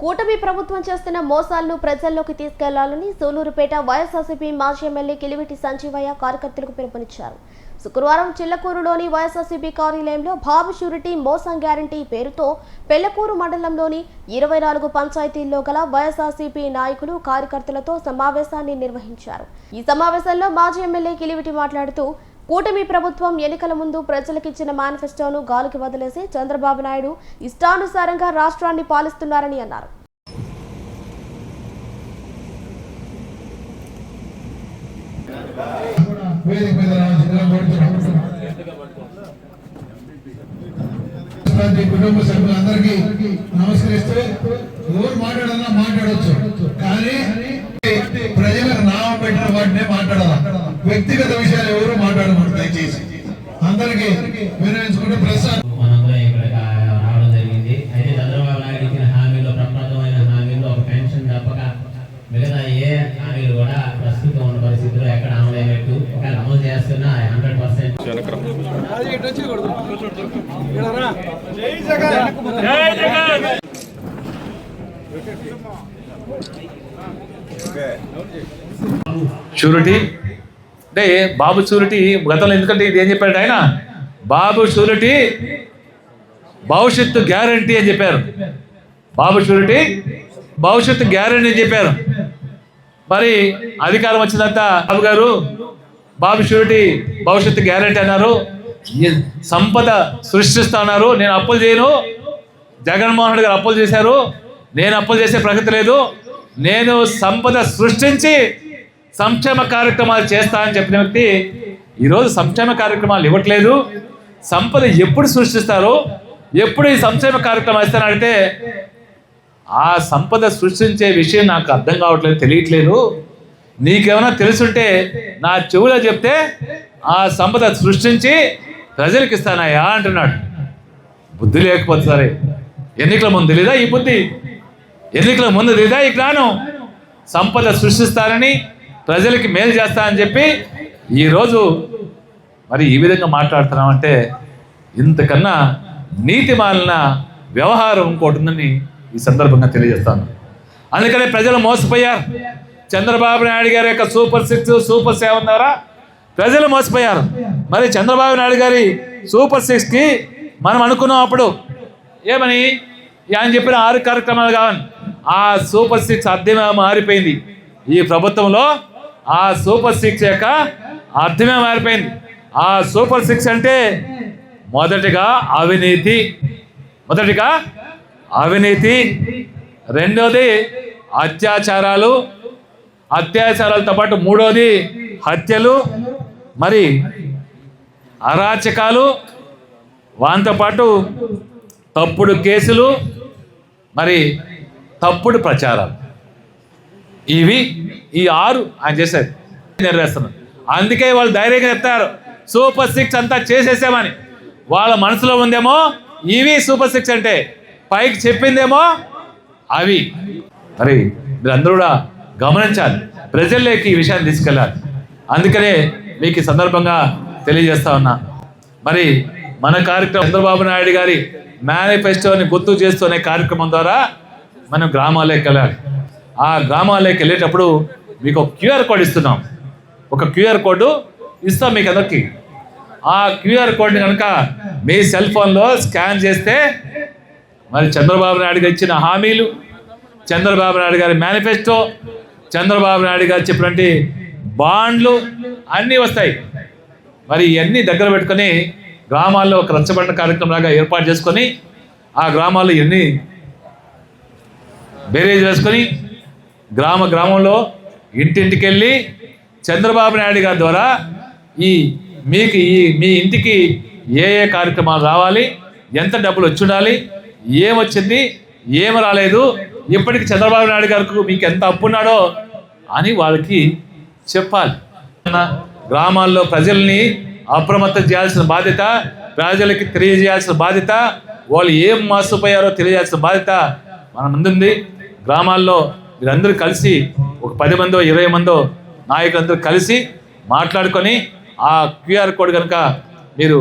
కూటమి ప్రభుత్వం చేస్తున్న మోసాలను ప్రజల్లోకి తీసుకెళ్ళాలని సూలూరుపేట వైఎస్ఆర్సీపీ మాజీ ఎమ్మెల్యే కిలివిటి సంజీవయ్య కార్యకర్తలకు పిలుపునిచ్చారు. శుక్రవారం చిల్లకూరులోని వైఎస్ఆర్సీపీ కార్యాలయంలో బాబు షూరిటీ మోసం గ్యారంటీ పేరుతో పెళ్ళకూరు మండలంలోని ఇరవై నాలుగు పంచాయతీల్లో గల వైఎస్ఆర్సీపీ నాయకులు కార్యకర్తలతో సమావేశాన్ని నిర్వహించారు. ఈ సమావేశంలో మాజీ ఎమ్మెల్యే కిలివిటి మాట్లాడుతూ కూటమి ప్రభుత్వం ఎన్నికల ముందు ప్రజలకిచ్చిన మేనిఫెస్టోను గాలికి వదిలేసి చంద్రబాబు నాయుడు ఇష్టానుసారంగా రాష్ట్రాన్ని పాలిస్తున్నారని అన్నారు. కుటుంబ సభ్యులందరికీ నమస్కరిస్తూ దయచేసి అందరికీ రావడం జరిగింది. అయితే చంద్రబాబు నాయుడు ఇచ్చిన హామీలో ఒక పెన్షన్ తప్పక మిగతా ఏ హామీలు కూడా ప్రస్తుతం ఉన్న పరిస్థితిలో ఎక్కడ ఒకవేళ అమలు చేస్తున్న హండ్రెడ్ పర్సెంట్. షూరిటీ అంటే బాబు షూరిటీ గతంలో ఎందుకంటే ఇది ఏం చెప్పాడు ఆయన? బాబు షూరిటీ భవిష్యత్తు గ్యారంటీ అని చెప్పారు. బాబు షూరిటీ భవిష్యత్తు గ్యారంటీ అని చెప్పారు. మరి అధికారం వచ్చినంత బాబు గారు బాబు షూరిటీ భవిష్యత్తు గ్యారంటీ అన్నారు. సంపద సృష్టిస్తా అన్నారు. నేను అప్పులు చేయను. జగన్మోహన్ రెడ్డి గారు అప్పులు చేశారు. నేను అప్పులు చేసే ప్రగతి లేదు. నేను సంపద సృష్టించి సంక్షేమ కార్యక్రమాలు చేస్తా అని చెప్పిన వ్యక్తి ఈరోజు సంక్షేమ కార్యక్రమాలు ఇవ్వట్లేదు. సంపద ఎప్పుడు సృష్టిస్తారో ఎప్పుడు ఈ సంక్షేమ కార్యక్రమం ఇస్తానంటే ఆ సంపద సృష్టించే విషయం నాకు అర్థం కావట్లేదు తెలియట్లేదు. నీకేమైనా తెలుసుంటే నా చెవులో చెప్తే ఆ సంపద సృష్టించి ప్రజలకు ఇస్తానయ్యా అంటున్నాడు. బుద్ధి లేకపోతే సరే. ఎన్నికల ముందు తెలీదా ఈ బుద్ధి? ఎన్నికల ముందు తెలీదా ఈ జ్ఞానం? సంపద సృష్టిస్తానని ప్రజలకి మేలు చేస్తా అని చెప్పి ఈరోజు మరి ఈ విధంగా మాట్లాడుతున్నామంటే ఇంతకన్నా నీతి మాలిన వ్యవహారం ఇంకోటి ఉందని ఈ సందర్భంగా తెలియజేస్తాను. అందుకనే ప్రజలు మోసపోయారు. చంద్రబాబు నాయుడు గారి యొక్క సూపర్ సిక్స్ సూపర్ సెవెన్ ద్వారా ప్రజలు మోసపోయారు. మరి చంద్రబాబు నాయుడు గారి సూపర్ సిక్స్కి మనం అనుకున్నాం అప్పుడు. ఏమని? ఆయన చెప్పిన ఆరు కార్యక్రమాలు కావాలి. ఆ సూపర్ సిక్స్ అర్థమే మారిపోయింది. ఈ ప్రభుత్వంలో ఆ సూపర్ సిక్స్ యొక్క అర్థమే మారిపోయింది. ఆ సూపర్ సిక్స్ అంటే మొదటిగా అవినీతి. మొదటిగా అవినీతి. రెండోది అత్యాచారాలు. అత్యాచారాలతో పాటు మూడోది హత్యలు. మరి అరాచకాలు. వాంతో పాటు తప్పుడు కేసులు. మరి తప్పుడు ప్రచారాలు. ఇవి ఈ ఆరు ఆయన చేశారు. నెరవేరుస్తున్నారు. అందుకే వాళ్ళు ధైర్యంగా చెప్తారు సూపర్ సిక్స్ అంతా చేసేసామని. వాళ్ళ మనసులో ఉందేమో ఇవి సూపర్ సిక్స్ అంటే. పైకి చెప్పిందేమో అవి. మరి మీరందరూ కూడా గమనించాలి ప్రజల్లోకి ఈ విషయాన్ని తీసుకెళ్ళాలి. అందుకనే మీకు ఈ సందర్భంగా తెలియజేస్తా ఉన్నా. మరి మన కార్యక్రమం చంద్రబాబు నాయుడు గారి మేనిఫెస్టోని గుర్తు అనే కార్యక్రమం ద్వారా మనం గ్రామాల్లోకి వెళ్ళాలి. ఆ గ్రామాల్లోకి వెళ్ళేటప్పుడు మీకు ఒక క్యూఆర్ కోడ్ ఇస్తున్నాం. ఒక క్యూఆర్ కోడ్ ఇస్తాం మీకు అందరికి. ఆ క్యూఆర్ కోడ్ని కనుక మీ సెల్ ఫోన్లో స్కాన్ చేస్తే మరి చంద్రబాబు నాయుడు గారు ఇచ్చిన హామీలు చంద్రబాబు నాయుడు గారి మేనిఫెస్టో చంద్రబాబు నాయుడు గారు చెప్పినటువంటి బాండ్లు అన్నీ వస్తాయి. మరి ఇవన్నీ దగ్గర పెట్టుకొని గ్రామాల్లో ఒక రచ్చబండ కార్యక్రమం లాగా ఏర్పాటు చేసుకొని ఆ గ్రామాల్లో ఇవన్నీ బేరేజ్ వేసుకొని గ్రామ గ్రామంలో ఇంటింటికెళ్ళి చంద్రబాబు నాయుడు గారి ద్వారా ఈ మీకు ఈ మీ ఇంటికి ఏ ఏ కార్యక్రమాలు రావాలి ఎంత డబ్బులు వచ్చి ఉండాలి ఏమొచ్చింది ఏమి రాలేదు ఇప్పటికి చంద్రబాబు నాయుడు గారికి మీకు ఎంత అప్పు ఉన్నాడో అని వాళ్ళకి చెప్పాలి. గ్రామాల్లో ప్రజల్ని అప్రమత్తం చేయాల్సిన బాధ్యత ప్రజలకి తెలియజేయాల్సిన బాధ్యత వాళ్ళు ఏం మోసపోయారో తెలియజేయాల్సిన బాధ్యత మన ముందుంది. గ్రామాల్లో మీరందరూ కలిసి పది మందో ఇరవై మందో నాయకులందరూ కలిసి మాట్లాడుకొని ఆ క్యూఆర్ కోడ్ కనుక మీరు